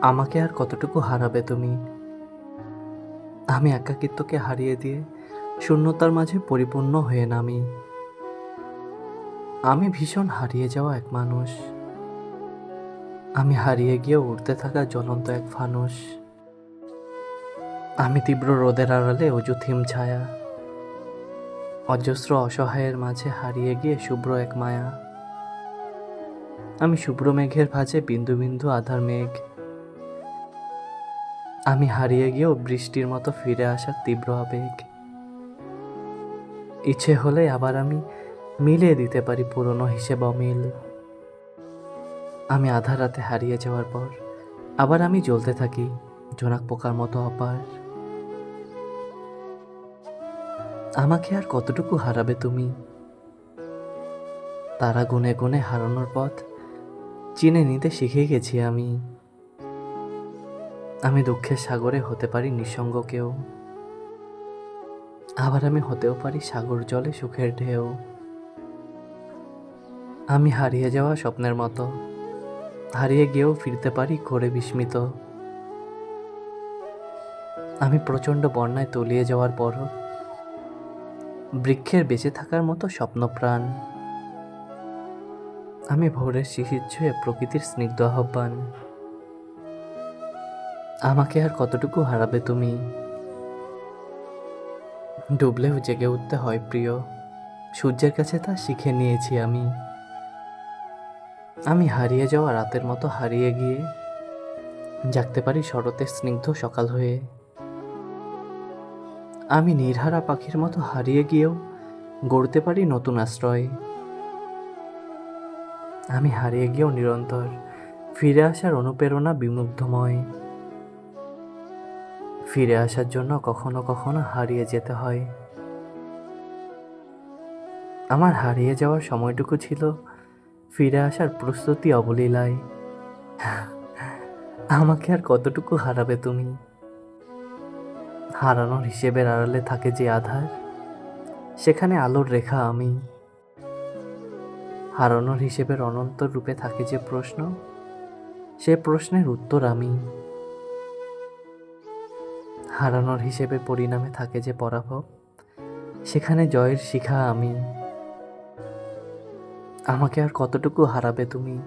আমাকে আর কতটুকু হারাবে তুমি? আমি একাকিত্বকে হারিয়ে দিয়ে শূন্যতার মাঝে পরিপূর্ণ হয়ে নামি। আমি ভীষণ হারিয়ে যাওয়া এক মানুষ। আমি হারিয়ে গিয়ে উড়তে থাকা জ্বলন্ত এক ফানুষ। আমি তীব্র রোদের আড়ালে অজু থিম ছায়া। অজস্র অসহায়ের মাঝে হারিয়ে গিয়ে শুভ্র এক মায়া। আমি শুভ্র মেঘের ভাঁজে বিন্দু বিন্দু আধার মেঘ। আমি হারিয়ে গিয়েও বৃষ্টির মতো ফিরে আসার তীব্র আবেগ। ইচ্ছে হলে আবার আমি মিলিয়ে দিতে পারি পুরনো হিসেব অমিল। আমি আধা রাতে হারিয়ে যাওয়ার পর আবার আমি জ্বলতে থাকি, জোনাক পোকার মতো অপার। আমাকে আর কতটুকু হারাবে তুমি? তারা গুনে গুনে হারানোর পথ চিনে নিতে শিখে গেছি আমি। আমি দুঃখের সাগরে হতে পারি নিঃসঙ্গ কেউ। আবার আমি হতেও পারি সাগর জলে সুখের ঢেউ। আমি হারিয়ে যাওয়া স্বপ্নের মতো। হারিয়ে গিয়েও ফিরতে পারি করে বিস্মিত। আমি প্রচণ্ড বন্যায় তলিয়ে যাওয়ার পরও বৃক্ষের বেঁচে থাকার মতো স্বপ্নপ্রাণ। আমি ভোরের শিশির ছুঁয়ে প্রকৃতির স্নিগ্ধ আহ্বান। আমাকে আর কতটুকু হারাবে তুমি? ডুবলেও জেগে উঠতে হয় প্রিয়। সূর্যের কাছে তা শিখে নিয়েছি আমি। আমি হারিয়ে যাওয়া রাতের মতো হারিয়ে গিয়ে জাগতে পারি শরতের স্নিগ্ধ সকাল হয়ে। আমি নির্হারা পাখির মতো হারিয়ে গিয়েও গড়তে পারি নতুন আশ্রয়। আমি হারিয়ে গিয়েও নিরন্তর ফিরে আসার অনুপ্রেরণা বিমুগ্ধময়। ফিরে আসার জন্য কখনো কখনো হারিয়ে যেতে হয়। আমার হারিয়ে যাওয়ার সময়টুকু ছিল ফিরে আসার প্রস্তুতি অবলীলায়। আমাকে আর কতটুকু হারাবে তুমি? হারানোর হিসেবের আড়ালে থাকে যে আধার, সেখানে আলোর রেখা আমি। হারানোর হিসেবের অনন্ত রূপে থাকে যে প্রশ্ন, সে প্রশ্নের উত্তর আমি। হারানোর হিসেবে পরিণামে থাকে যে পরাভব, সেখানে জয়ের শিখা আমি। আমাকে আর কতটুকু হারাবে তুমি?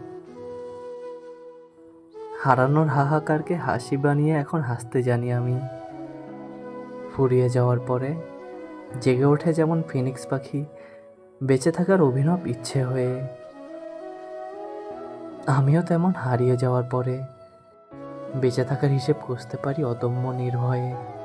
হারানোর হাহাকারকে হাসি বানিয়ে এখন হাসতে জানি আমি। ফুরিয়ে যাওয়ার পরে জেগে ওঠে যেমন ফিনিক্স পাখি, বেঁচে থাকার অভিনব ইচ্ছে হয়ে। আমিও তেমন হারিয়ে যাওয়ার পরে বেঁচে থাকার হিসেব কষতে পারি অদম্য নির্ভয়ে।